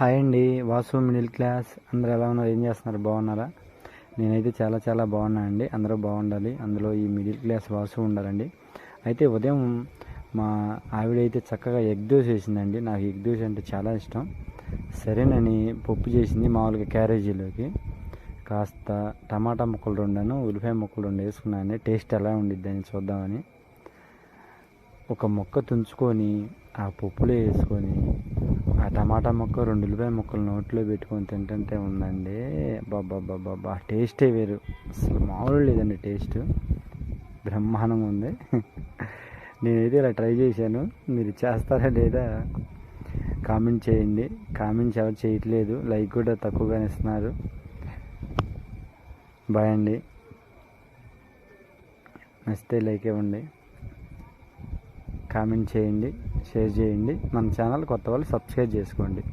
Hi అండి Vasu middle class. అందరూ ఎలా ఉన్నారు? ఏం చేస్తున్నారు? బాగున్నారా? నేనైతే చాలా చాలా బాగున్నా అండి. అందరూ బాగుండాలి. అందులో ఈ మిడిల్ క్లాస్ వాసు ఉండాలండి. అయితే ఉదయం మా ఆవిడైతే చక్కగా ఎగ్ దోశ వేసిందండి. నాకు ఎగ్ దోశ అంటే చాలా ఇష్టం. సరేనని పప్పు చేసింది మామూలుగా క్యారేజీలోకి. కాస్త టమాటా ముక్కలు రెండాను ఉల్లిపాయ ముక్కలు రెండు వేసుకున్నాను. టేస్ట్ ఎలా ఉండిద్దని చూద్దామని. ఒక మొక్క తుంచుకొని ఆ పప్పులో వేసుకొని ఆ టమాటా ముక్క రెండు ఉల్లిపాయ ముక్కలు నోట్లో పెట్టుకొని తింటుంటే ఉందండి. బాబా బాబా టేస్టే వేరు. అసలు మామూలు లేదండి టేస్ట్. బ్రహ్మాండంగా ఉంది. నేనైతే ఇలా ట్రై చేశాను. మీరు చేస్తారా లేదా కామెంట్ చేయండి. కామెంట్స్ ఎవరు చేయట్లేదు. లైక్ కూడా తక్కువగానే ఇస్తున్నారు. బాయ్ అండి. నచ్చితే లైక్ ఇవ్వండి. కామెంట్ చేయండి షేర్ చేయండి. మన ఛానల్ కొత్త వాళ్ళు సబ్స్క్రైబ్ చేసుకోండి.